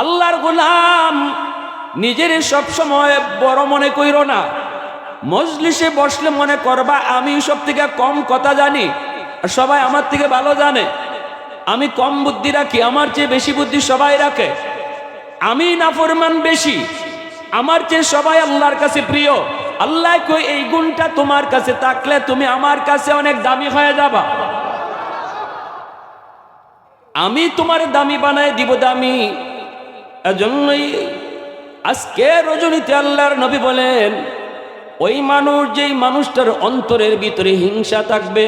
আল্লাহর গোলাম নিজের সব সময় বড় মনে কইর না। মজলিসে বসলে মনে করবা, আমি সব থেকে কম কথা জানি, আর সবাই আমার থেকে ভালো জানে। আমি কম বুদ্ধি রাখি, আমার চেয়ে বেশি বুদ্ধি সবাই রাখে। আমি নাফরমান বেশি, আমার চেয়ে সবাই আল্লাহর কাছে প্রিয়। আল্লাহ কই, এই গুণটা তোমার কাছে থাকলে তুমি আমার কাছে অনেক দামি হয়ে যাবা। আমি তোমার দামি বানায় দিব দামি এজন্যই আজকে রজনীতে আল্লাহর নবী বলেন, ওই মানুষ যেই মানুষটার অন্তরের ভিতরে হিংসা থাকবে,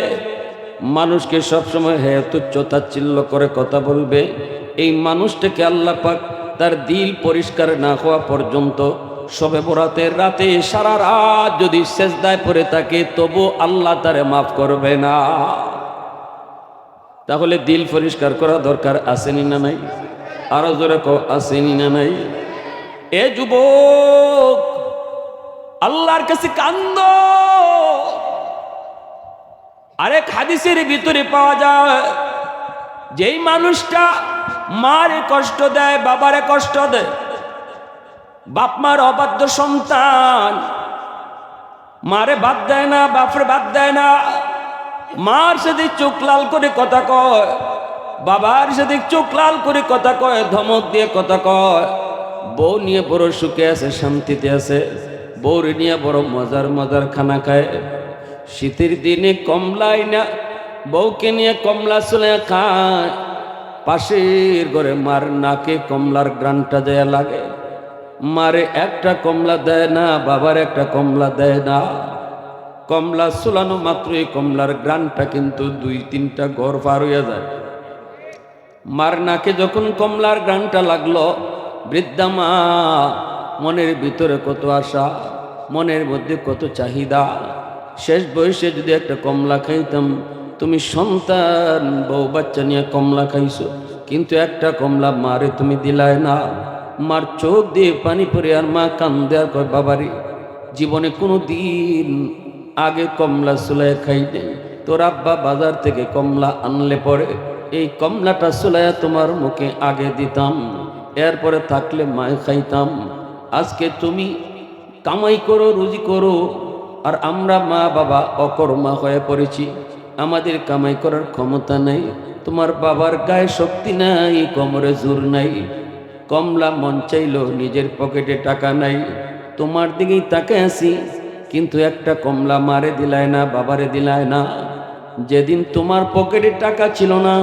মানুষকে সবসময় হ্যাঁ তুচ্ছ তাচ্ছিল্য করে কথা বলবে, এই মানুষটাকে আল্লাহ পাক তার দিল পরিষ্কার না হওয়া পর্যন্ত সবে বরাতের রাতে সারা রাত যদি শেষদায় পড়ে থাকে, তবু আল্লাহ তারে মাফ করবে না। তাহলে দিল পরিষ্কার করা দরকার আসেনি না নাই? আরও জোরে আসেনি না নাই? এ যুবক, আল্লাহর কাছে কান্দ। আরেক হাদিসের ভিতরে পাওয়া যায়, যেই মানুষটা মারে কষ্ট দেয়, বাবারে কষ্ট দেয়, বাপ মার অবাধ্য সন্তান, মারে বাদ দেয় না, বাপরে বাদ দেয় না, মার সাথে চোখ লাল করে কথা কয় বাবার সাথে চোখ লাল করে কথা কয়, ধমক দিয়ে কথা কয়। বউ নিয়ে বড় সুখে আছে, শান্তিতে আছে। বউর নিয়ে বড় মজার মজার খানা খায়। শীতের দিনে কমলাই না, বউকে নিয়ে কমলা চলে খায়। পাশের ঘরে মার নাকে কমলার গ্রানটা দেয়া লাগে। মারে একটা কমলা দেয় না, বাবার একটা কমলা দেয় না। কমলা সুলানো মাত্রই কমলার গ্রানটা কিন্তু দুই তিনটা ঘর পার হইয়া যায়। মার নাকে যখন কমলার গ্রানটা লাগল, বৃদ্ধা মা, মনের ভিতরে কত আশা, মনের মধ্যে কত চাহিদা। শেষ বয়সে যদি একটা কমলা খাইতাম, তুমি সন্তান, বউ বাচ্চা নিয়ে কমলা খাইছো, কিন্তু একটা কমলা মারে তুমি দিলায় না। মার চোখ দিয়ে পানি পরে আর মা কান্দে আর কয়, বাবারে, জীবনে কোনো দিন আগে কমলা সুলাই খাই নেই তোর আব্বা বাজার থেকে কমলা আনলে পরে এই কমলাটা সুলাইয়া তোমার মুখে আগে দিতাম, এরপরে থাকলে মায় খাইতাম। আজকে তুমি কামাই করো, রুজি করো, আর আমরা মা বাবা অকর্মা হয়ে পড়েছি। আমাদের কামাই করার ক্ষমতা নেই, তোমার বাবার গায়ে শক্তি নাই, কোমরে জোর নাই। কমলা মন চাইলো নিজের পকেটে টাকা নাই। তোমার দিকেই তাকে আসি কিন্তু একটা কমলা মারে দিলায় না, বাবারে দিলায় না। যেদিন তোমার পকেটে টাকা ছিল না,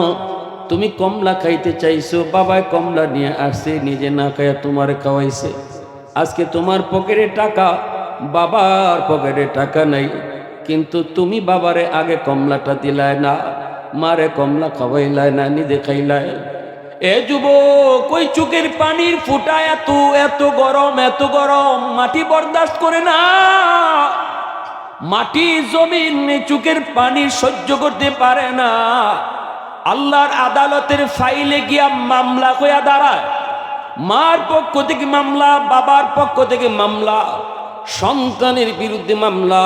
তুমি কমলা খাইতে চাইছো বাবায় কমলা নিয়ে আসছে, নিজে না খাইয়া তোমার খাওয়াইছে। আজকে তোমার পকেটে টাকা, বাবার পকেটে টাকা নাই, কিন্তু তুমি বাবারে আগে কমলাটা দিলায় না, মারে কমলা খাওয়াইলায় না, নিজে খাইলায় এ যুব কই চোখের পানির ফুটা এত এত গরম এত গরম, মাটি বরদাস্ত করে না। মাটি জমিন চোখের পানি সহ্য করতে পারে না। আল্লাহর আদালতের ফাইলে গিয়া মামলা হইয়া দাঁড়ায়। মার পক্ষ থেকে মামলা, বাবার পক্ষ থেকে মামলা, সন্তানের বিরুদ্ধে মামলা।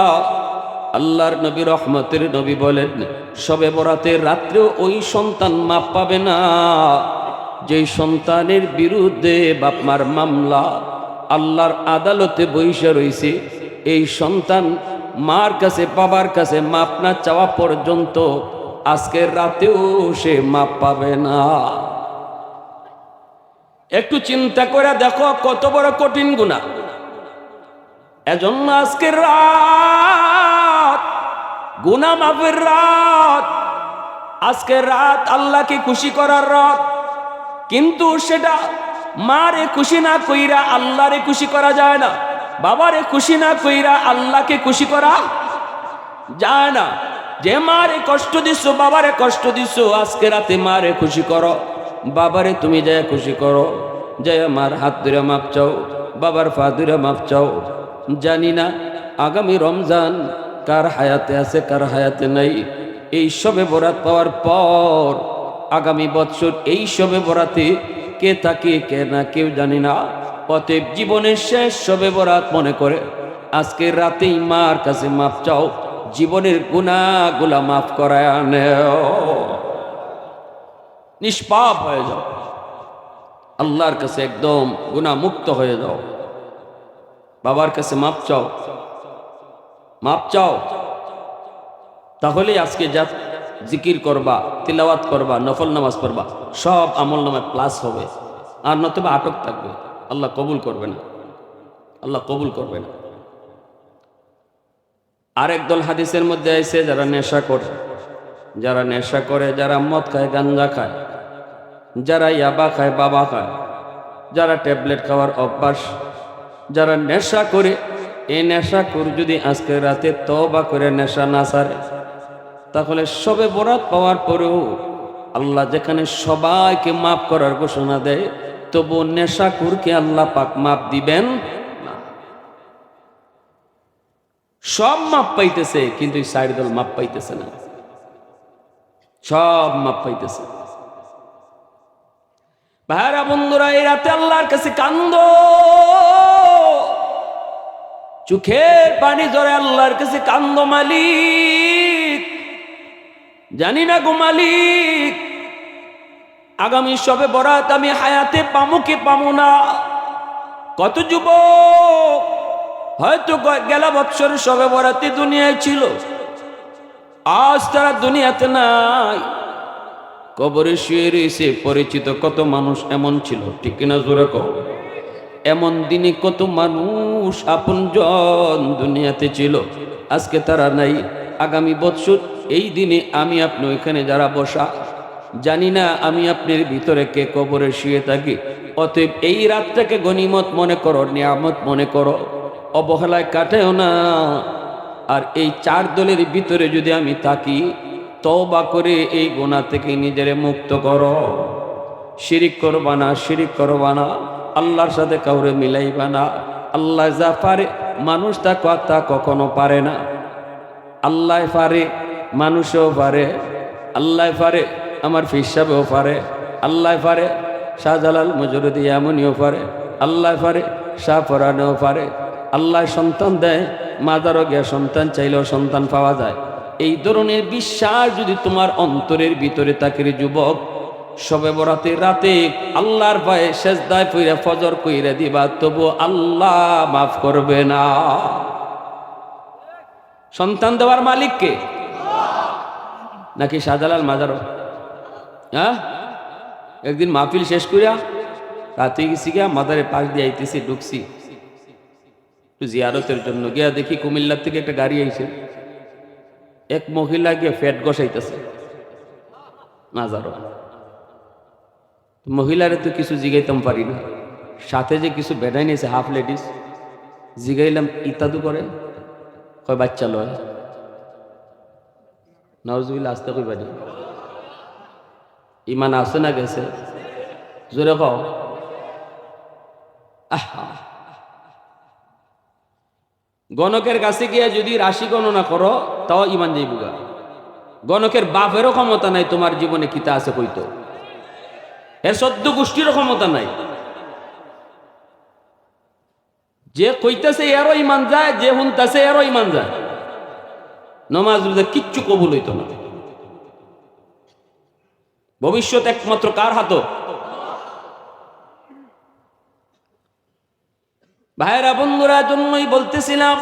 আল্লাহর নবী রহমতের নবী বলেন, সবে বরাতের রাত্রেও ওই সন্তান মাপ পাবে না। যেই সন্তানের বিরুদ্ধে বাপমার মামলা, আল্লাহর আদালতে বৈশা রইছে, এই সন্তান মার কাছে, বাবার কাছে মাপ না চাওয়া পর্যন্ত আজকের রাতেও সে মাপ পাবে না। একটু চিন্তা করে দেখো কত বড় কঠিন গুণা। এজন্য আজকের রাত গুনা মাফের রাত, আজকের রাত আল্লাহকে খুশি করার রাত। কিন্তু সেটা মারে খুশি না কইরা আল্লাহরে খুশি করা যায় না। বাবারে খুশি না কইরা আল্লাহকে খুশি করা যায় না। যে মারে কষ্ট দিছো, বাবারে কষ্ট দিছো, আজকে রাতে মারে খুশি করো। বাবারে তুমি যায় খুশি করো জয় আমার হাত ধরে মাপ চাও, বাবার পা ধরে মাপ চাও, জানি না আগামী রমজান কার হায়াতে আছে, কার হায়াতে নাই। এই সবে বরাত পাওয়ার পর আগামী বৎসর এই সবে বরাতে কে থাকে, কে না, কেউ জানি না। অতএব জীবনের শেষ সবে বরাত মনে করে। আজকের রাতেই মার কাছে মাপ চাও, জীবনের গুণাগুলা মাফ করায় আনেও নিষ্পাপ হয়ে যাও। আল্লাহর কাছে একদম গুণা মুক্ত হয়ে যাও। বাবার কাছে মাপ চাও। মাপ চাও। তাহলেই আজকে যা জিকির করবা, তিলাওয়াত করবা, নফল নামাজ পড়বা, সব আমল নামায় প্লাস হবে। আর নতুবা আটক থাকবে। আল্লাহ কবুল করবে না। আল্লাহ কবুল করবে না। আরেক দল হাদিসের মধ্যে আইছে, যারা নেশা করে, যারা নেশা করে, যারা মদ খায়, গাঞ্জা খায়, যারা ইয়াবা খায়, বাবা খায়, যারা ট্যাবলেট খাওয়ার অভ্যাস, যারা নেশা করে, এই নেশা কর যদি আজকে রাতে তবা করে নেশা না সারে, তাহলে সবে বরাত পাওয়ার পরেও আল্লাহ যেখানে সবাইকে মাফ করার ঘোষণা দেয় তবু নেশা কুরকে আল্লাহ পাক মাপ দিবেন সব মাপ পাইতেছে, কিন্তু এই সাইড দল মাপ পাইতেছে না। সব মাপ পাইতেছে। ভাইরা, বন্ধুরা, এই রাতে আল্লাহর কাছে কান্দ। চোখের পানি ধরে আল্লাহর কাছে কান্দ, মালিক। জানি না গো মালিক আগামী সবে বরাত আমি হায়াতে পামু কি পামু না? কত যুবক? হয়তো গেলা বৎসর সবে বরাতে দুনিয়ায় ছিল। আজ তারা দুনিয়াতে নাই। কবরে শুয়ে রয়েছে, পরিচিত কত মানুষ এমন ছিল, ঠিক কিনা জোরে কও? এমন দিনে কত মানুষ আপন জন দুনিয়াতে ছিল, আজকে তারা নাই। আগামী বৎসর এই দিনে আমি আপনি ওইখানে যারা বসা জানি না আমি আপনার ভিতরে কে কবরে শুয়ে থাকি। অতএব এই রাতটাকে গনিমত মনে করো, নিয়ামত মনে করো। অবহেলায় কাটেও না। আর এই চার দলের ভিতরে যদি আমি থাকি তবা করে এই গোনা থেকে নিজেরে মুক্ত করো। শিরিক করবা না, শিরিক করবা না। আল্লাহর সাথে কাউরে মিলাইবা না। আল্লাহ যা পারে, মানুষ তা কথা কখনো পারে না। আল্লাহ পারে, মানুষও পারে। আল্লাহ পারে আমার ফিসাবেও পারে, আল্লাহ পারে, শাহজালাল মজরুদি এমনিও পারে, আল্লাহ পারে, শাহ পরানেও পারে। আল্লাহ সন্তান দেয় মাদারও গিয়া সন্তান চাইলেও সন্তান পাওয়া যায়। এই ধরনের বিশ্বাস যদি তোমার অন্তরের ভিতরে রে যুবক, সবে বরাতে রাতে আল্লাহর পায়ে শেষ দায় পইরা ফজর কইরা দিবা, তবু আল্লাহ মাফ করবে না। সন্তান দেওয়ার মালিককে? নাকি শাহজালাল মাজারও হ্যাঁ? একদিন মাহফিল শেষ করিয়া রাতে গেছি গিয়া মাদারে পাশ দিয়ে আইতেছি, ঢুকছি। একটু জিয়ারতের জন্য। গিয়া দেখি কুমিল্লার থেকে একটা গাড়ি আইছে। এক মহিলা গিয়ে ফ্যাট গসাইতেছে মাজারও মহিলারে তো কিছু জিগাইতাম পারি না। সাথে যে কিছু বেড়াই নিয়েছে হাফ লেডিস জিগাইলাম ইত্যাদু করে কয়, বাচ্চা লয়। নজুবিল আসতে কই বাড়ি ইমান আছে না গেছে? জোরে কও। গণকের কাছে গিয়ে যদি রাশি গণনা করো, তাও ইমান যাইবুগা। গণকের বাপেরও ক্ষমতা নাই, তোমার জীবনে কিতা আছে কইতো? এর সদ্য গোষ্ঠীরও ক্ষমতা নাই। যে কইতেছে এরও ইমান যায়, যে শুনতেছে এরও ইমান যায়। নমাজ কিচ্ছু কবুল হইতো না। ভবিষ্যৎ একমাত্র কার হাত ভাইরা বন্ধুরা জন্যই বলতেছিলাম,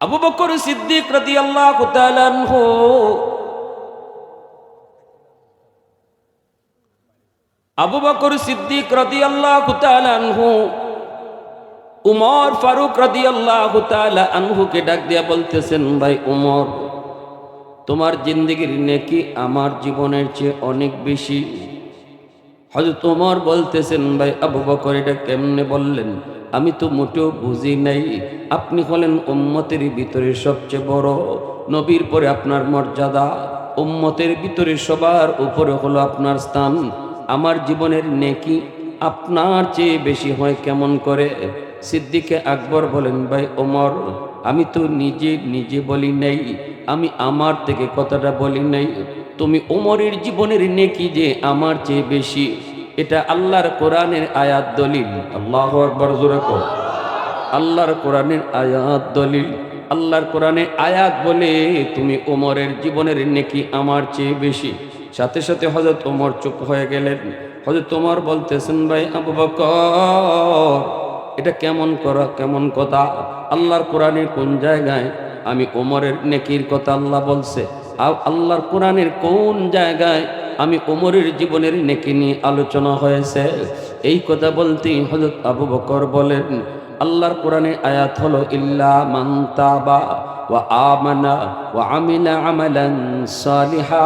আবু বকর সিদ্দিক রতি আল্লাহ আবু বকর সিদ্দিক রতি আল্লাহ উমর ফারুক রদি আল্লাহ আনহুকে ডাক দিয়া বলতেছেন, ভাই উমর তোমার জিন্দগির নেকি আমার জীবনের চেয়ে অনেক বেশি। হয়তো তোমার বলতেছেন, ভাই আবু বকর, এটা কেমনে বললেন? আমি তো মোটেও বুঝি নাই। আপনি হলেন উম্মতের ভিতরে সবচেয়ে বড়। নবীর পরে আপনার মর্যাদা, উম্মতের ভিতরে সবার উপরে হলো আপনার স্থান। আমার জীবনের নেকি আপনার চেয়ে বেশি হয় কেমন করে? সিদ্দিকে আকবর বলেন, ভাই ওমর, আমি তো নিজে নিজে বলি নাই, আমি আমার থেকে কথাটা বলি নাই। তুমি ওমরের জীবনের নেকি যে আমার চেয়ে বেশি, এটা আল্লাহর কোরআনের আয়াত দলিল। আল্লাহ আকবর, জোরে কর আল্লাহর কোরআনের আয়াত দলিল। আল্লাহর কোরআনের আয়াত বলে, তুমি ওমরের জীবনের নেকি আমার চেয়ে বেশি। সাথে সাথে হজরত ওমর চুপ হয়ে গেলেন। হজরত ওমর বলতেছেন, ভাই আবু বকর, এটা কেমন করা, কেমন কথা? আল্লাহর কোরআনের কোন জায়গায় আমি ওমরের নেকির কথা আল্লাহ বলছে? আর আল্লাহর কোরআনের কোন জায়গায় আমি ওমরের জীবনের নেকি নিয়ে আলোচনা হয়েছে? এই কথা বলতেই হজরত আবু বকর বলেন, আল্লাহর কোরআনে আয়াত হলো, ইল্লা মান তাবা ওয়া আমানা ওয়া আমিলা আমালান সালিহা।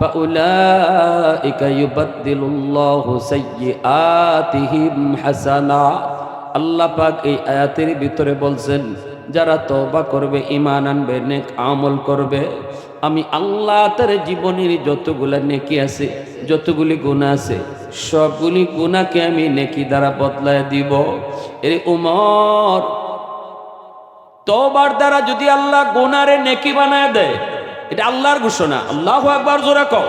فأولئك يبدل الله سيئاتهم حسنا আল্লাহ পাক এই আয়াতের ভিতরে বলছেন যারা তওবা করবে ঈমান আনবে নেক আমল করবে আমি আল্লাহ তার জীবনের যতগুলা নেকি আছে যতগুলি গুণা আছে সবগুলি গুণাকে আমি নেকি দ্বারা বদলায় দিব এর উমর তবার দ্বারা যদি আল্লাহ গুনারে নেকি বানায় দেয় এটা আল্লাহর ঘোষণা। আল্লাহ একবার জোরে কও।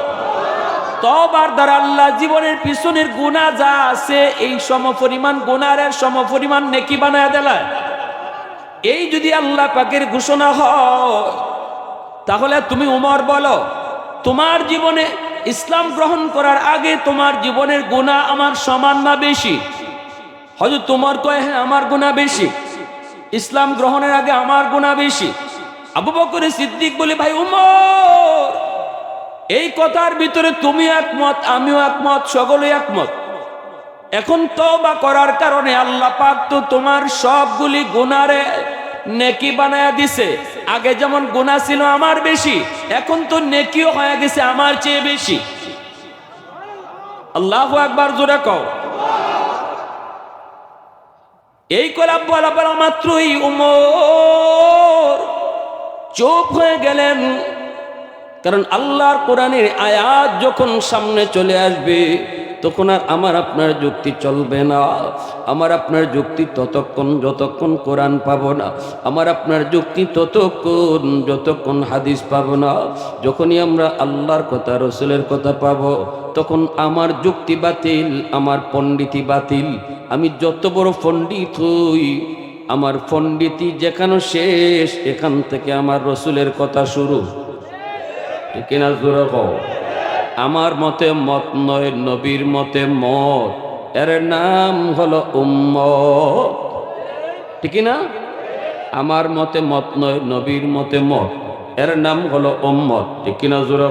তবার দ্বারা আল্লাহ জীবনের পিছনের গুণা যা আছে, এই সম পরিমাণ গুনারের সম পরিমাণ নেকি বানায় দেলায়। এই যদি আল্লাহ পাকের ঘোষণা হয়, তাহলে তুমি উমর বলো, তোমার জীবনে ইসলাম গ্রহণ করার আগে তোমার জীবনের গুণা আমার সমান না বেশি? হয়তো তোমার কয় হ্যাঁ আমার গুণা বেশি। ইসলাম গ্রহণের আগে আমার গুণা বেশি। আবু বকর সিদ্দিক বলে, ভাই উমর, এই কথার ভিতরে তুমি একমত, আমিও একমত, সকলে একমত। এখন তওবা করার কারণে আল্লাহ পাক তো তোমার সবগুলি গুনারে নেকি বানায়া দিছে। আগে যেমন গুনাহ ছিল আমার বেশি, এখন তো নেকিও হয়ে গেছে আমার চেয়ে বেশি। আল্লাহ একবার জোরে কও। এই কলা বলা বলা মাত্রই উমর চুপ হয়ে গেলেন। কারণ আল্লাহর কোরআনের আয়াত যখন সামনে চলে আসবে, তখন আর আমার আপনার যুক্তি চলবে না। আমার আপনার যুক্তি ততক্ষণ, যতক্ষণ কোরআন পাবো না। আমার আপনার যুক্তি ততক্ষণ, যতক্ষণ হাদিস পাবো না। যখনই আমরা আল্লাহর কথা, রসুলের কথা পাবো, তখন আমার যুক্তি বাতিল, আমার পণ্ডিতি বাতিল। আমি যত বড় পণ্ডিত হই আমার পণ্ডিতি যেখানে শেষ, এখান থেকে আমার রসুলের কথা শুরু। কিনা জোরে আমার মতে মত নয়, নবীর মতে মত। এর নাম হলো উম্মত। ঠিক না আমার মতে মত নয়, নবীর মতে মত। এর নাম হলো উম্মত। ঠিক কিনা জোরে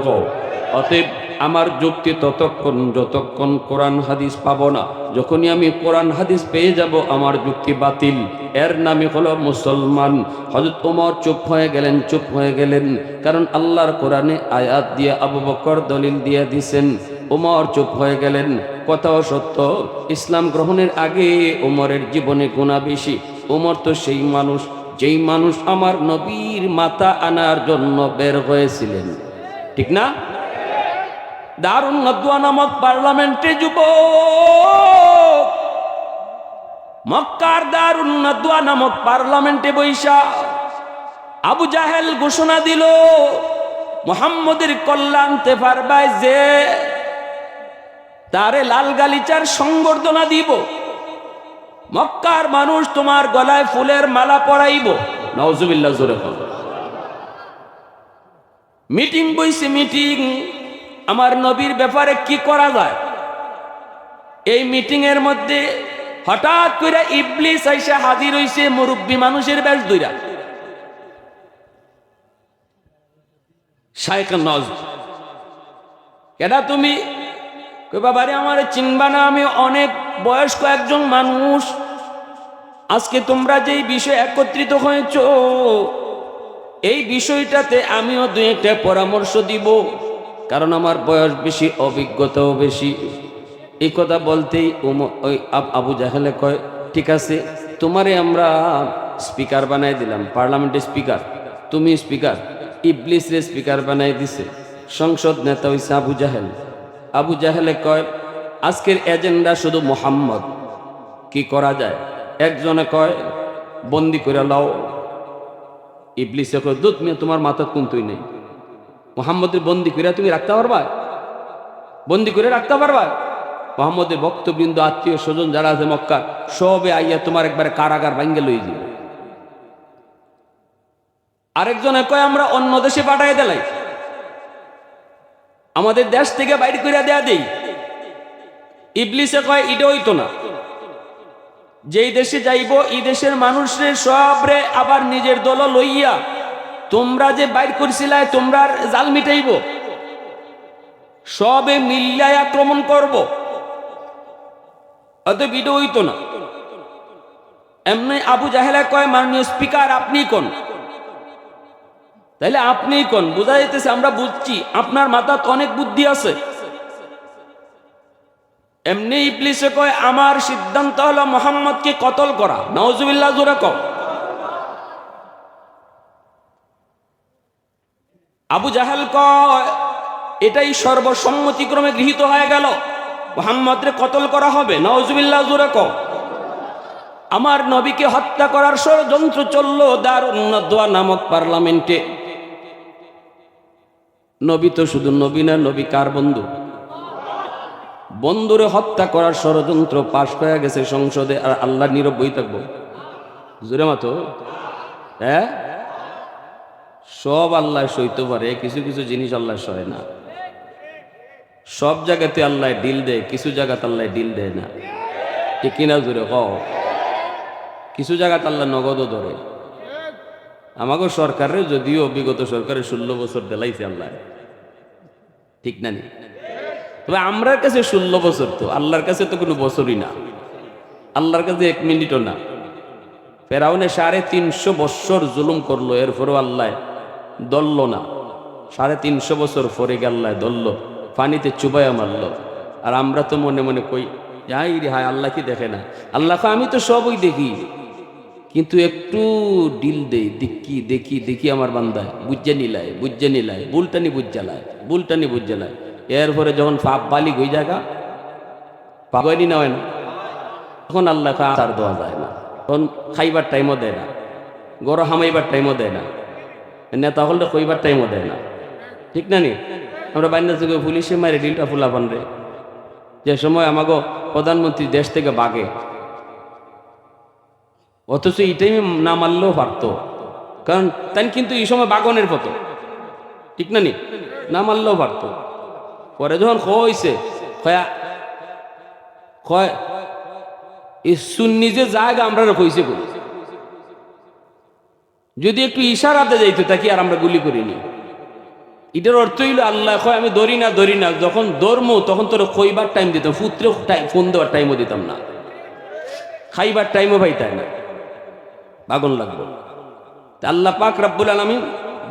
অতএব আমার যুক্তি ততক্ষণ, যতক্ষণ কোরআন হাদিস পাবো না, যখনই আমি কোরআন হাদিস পেয়ে যাব, আমার যুক্তি বাতিল। এর নামে হলো মুসলমান। হজরত ওমর চুপ হয়ে গেলেন, চুপ হয়ে গেলেন। কারণ আল্লাহর কোরআনে আয়াত দিয়ে আবু বকর দলিল দিয়ে দিছেন। ওমর চুপ হয়ে গেলেন। কথাও সত্য, ইসলাম গ্রহণের আগে ওমরের জীবনে গুণা বেশি। ওমর তো সেই মানুষ, যেই মানুষ আমার নবীর মাথা আনার জন্য বের হয়েছিলেন। ঠিক না? দারুণ নদুয়া নামক পার্লামেন্টে যুব মক্কার দারুণ নদুয়া নামক পার্লামেন্টে বৈশা আবু জাহেল ঘোষণা দিল, মোহাম্মদের কল্যাণ তে পারবায় যে তারে লাল গালিচার সংবর্ধনা দিব। মক্কার মানুষ তোমার গলায় ফুলের মালা পরাইব। নওজুবিল্লাহ জোরে মিটিং বইছে, মিটিং। আমার নবীর ব্যাপারে কি করা যায়? এই মিটিং এর মধ্যে হঠাৎ করে ইবলিস আইসা হাজির হইছে মুরব্বী মানুষের বেশ দুইরা। শায়েখ নজ কেডা তুমি? বাবারে আমার চিনবা না, আমি অনেক বয়স্ক একজন মানুষ। আজকে তোমরা যেই বিষয় একত্রিত হয়েছ, এই বিষয়টাতে আমিও দুই একটা পরামর্শ দিব, কারণ আমার বয়স বেশি, অভিজ্ঞতাও বেশি। এই কথা বলতেই ওই আবু জাহেলে কয়, ঠিক আছে, তোমারে আমরা স্পিকার বানাই দিলাম, পার্লামেন্টের স্পিকার তুমি স্পিকার ইবলিসরে স্পিকার বানাই দিছে। সংসদ নেতা হইছে আবু জাহেল। আবু জাহেলে কয়, আজকের এজেন্ডা শুধু মোহাম্মদ। কি করা যায়? একজনে কয়, বন্দি করে লাও। ইবলিসে কয়, দুধ মেয়ে, তোমার মাথা কুন্তুই নেই। মোহাম্মদের বন্দি করে তুমি রাখতে পারবা? বন্দি করে রাখতে পারবা? মোহাম্মদের ভক্তবৃন্দ, আত্মীয় স্বজন যারা আছে মক্কার, সবে আইয়া তোমার একবারে কারাগার ভাঙ্গে লই যাবে আরেকজনে কয়, আমরা অন্য দেশে পাঠাই দিলাই। আমাদের দেশ থেকে বাইর করে দেয়া দেই। ইবলিসে কয়, ইটা হইতো না। যেই দেশে যাইব, এই দেশের মানুষের, সবরে আবার নিজের দল লইয়া তোমরা যে বাইর করছিলাই তোমরা জাল মিটাইব। সবে মিল্লায় আক্রমণ করব। অতএব এটা হইতো না। এমনি আবু জাহেলা কয়, মাননীয় স্পিকার আপনি কোন? তাইলে আপনি কোন? বোঝা যাইতেছে, আমরা বুঝছি। আপনার মাথাত অনেক বুদ্ধি আছে। এমনি ইবলিসে কয়, আমার সিদ্ধান্ত হলো মোহাম্মদকে কতল করা। নওজুবিল্লাহ জোরে কও। আবু জাহেল কয়, এটাই সর্বসম্মতিক্রমে গৃহীত হয়ে গেল। মোহাম্মদরে কতল করা হবে? নওজুবিল্লাহ জোরে কও। আমার নবীকে হত্যা করার ষড়যন্ত্র চলল দারুণ দোয়া নামক পার্লামেন্টে। নবী তো শুধু নবী না, নবী কার বন্ধু? বন্ধুরে হত্যা করার ষড়যন্ত্র পাশ হয়ে গেছে সংসদে, আর আল্লাহ নীরব বই থাকব। জুড়ে মাতো। হ্যাঁ? সব আল্লাহ সইতে পারে, কিছু কিছু জিনিস আল্লাহ সয় না। সব জায়গাতে আল্লাহ ডিল দেয়, কিছু জায়গাতে আল্লাহ ডিল দেয় না। ঠিক কিনা জুড়ে ক কিছু জায়গাতে আল্লাহ নগদও ধরে। আমাকে সরকারের যদিও বিগত সরকারের ষোলো বছর দেলাইছে আল্লাহ। ঠিক না নি? তবে আমরার কাছে ষোলো বছর তো, আল্লাহর কাছে তো কোনো বছরই না। আল্লাহর কাছে এক মিনিটও না। ফেরাউনে সাড়ে তিনশো বৎসর জুলুম করল, এরপরও আল্লাহ দলল না। সাড়ে তিনশো বছর পরে গেল্লায় দলল। পানিতে চুবাইয়া মারলো। আর আমরা তো মনে মনে কই যাই রে, হায়, আল্লাহ কি দেখে না? আল্লাহ আমি তো সবই দেখি। কিন্তু একটু ডিল দেই, দেখি দেখি দেখি আমার বান্দায়। বুঝে নিলায় বুঝে নিলায় বুলটানি বুঝালায় বুলটানি বুঝালায় এরপরে যখন পাপ বালিক ওই জায়গা পাবানি না হয় না তখন আল্লাহ আর দেওয়া যায় না। তখন খাইবার টাইমও দেয় না গরম হামাইবার টাইমও দেয় না, নেতা হলে কইবার টাইমও দেয় না। ঠিক না নি? আমরা বাইনা থেকে পুলিশে মারে, ডিলটা ফুলাপান রে। যে সময় আমাকে প্রধানমন্ত্রী দেশ থেকে বাগে। অথচ এটাই না মারলেও পারতো। কারণ তাই কিন্তু এই সময় বাগনের পতো ঠিক না নি? না মারলেও পারতো। পরে যখন খয়া কয় সুন্নি যে জায়গা আমরা করি যদি একটু ইশারাতে যাইতো তাকে আর আমরা গুলি করিনি? এটার অর্থ হইল আল্লাহ কয়, আমি ধরি না ধরি না। যখন ধর্ম, তখন তোর খইবার টাইম দিতাম। পুত্রে ফোন দেওয়ার টাইমও দিতাম না। খাইবার টাইমও পাইতাই না। বাগন লাগবো। আল্লাহ পাক রাব্বুল আলমিন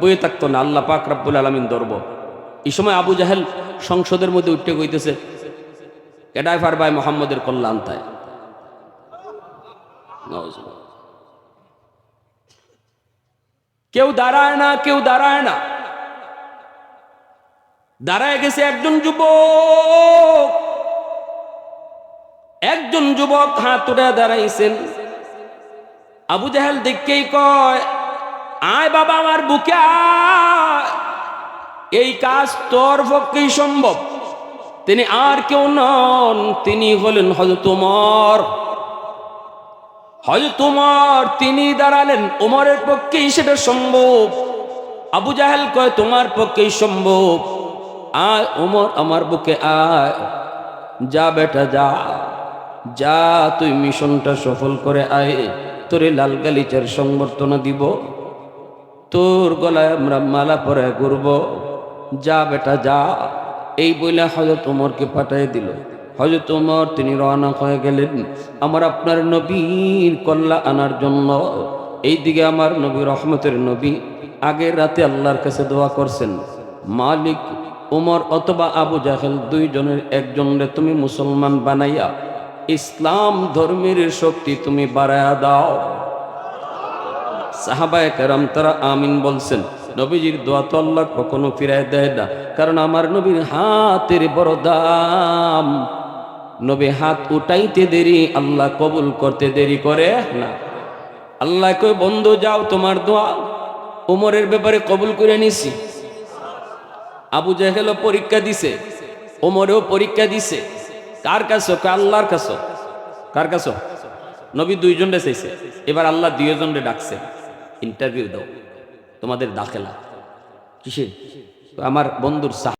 বইয়ে থাকতো না, আল্লাহ পাক রাব্বুল আলমিন ধরবো এই সময় আবু জাহেল সংসদের মধ্যে উঠে কইতেছে এটাই পারবাই মোহাম্মদের কল্যাণ তাই। কেউ দাঁড়ায় না, কেউ দাঁড়ায় না। দাঁড়ায় গেছে একজন যুবক। একজন যুবক হাত উঠে দাঁড়াইছেন। আবু জাহেল দেখকেই কয়, আয় বাবা আমার বুকে এই কাজ তোর পক্ষেই সম্ভব। তিনি আর কেউ নন, তিনি হলেন হযরত উমর। হযরত উমর, তিনি দাঁড়ালেন, উমরের পক্ষেই সেটা সম্ভব। আবু জাহেল কয়, তোমার পক্ষেই সম্ভব। আয় উমর, আমার বুকে আয়। যা বেটা, যা। যা, তুই মিশনটা সফল করে আয়। তোরে লাল গালিচার সংবর্ধনা দিব। তোর গলায় আমরা মালা পরে ঘুরব। যা বেটা, যা। এই বলে হজরত উমরকে পাঠিয়ে দিল। হজরত উমর, তিনি রওনা হয়ে গেলেন। আমার আপনার নবীর কল্লা আনার জন্য। এই দিকে আমার নবী রহমতের নবী। আগের রাতে আল্লাহর কাছে দোয়া করছেন। মালিক উমর অথবা আবু জাহেল দুইজনের একজনরে তুমি মুসলমান বানাইয়া ইসলাম ধর্মের শক্তি তুমি বাড়ায়া দাও। সাহাবায় কেরাম তারা আমিন বলছেন, নবীজির দোয়া তো আল্লাহ কখনো ফিরায় দেয় না, কারণ আমার নবীর হাতের বড় দাম নবী হাত উঠাইতে দেরি, আল্লাহ কবুল করতে দেরি করে না। আল্লাহ কই বন্ধু, যাও তোমার দোয়া। উমরের ব্যাপারে কবুল করে নিছি। আবু জাহেলও পরীক্ষা দিছে, ওমরেও পরীক্ষা দিছে। কার কাছে? আল্লাহর কাছে। কার কাছে? নবী দুইজন রে চাইছে। এবার আল্লাহ দুইজন রে ডাকছে, ইন্টারভিউ দাও। তোমাদের দাখেলা। কিসের? আমার বন্ধুর সাহ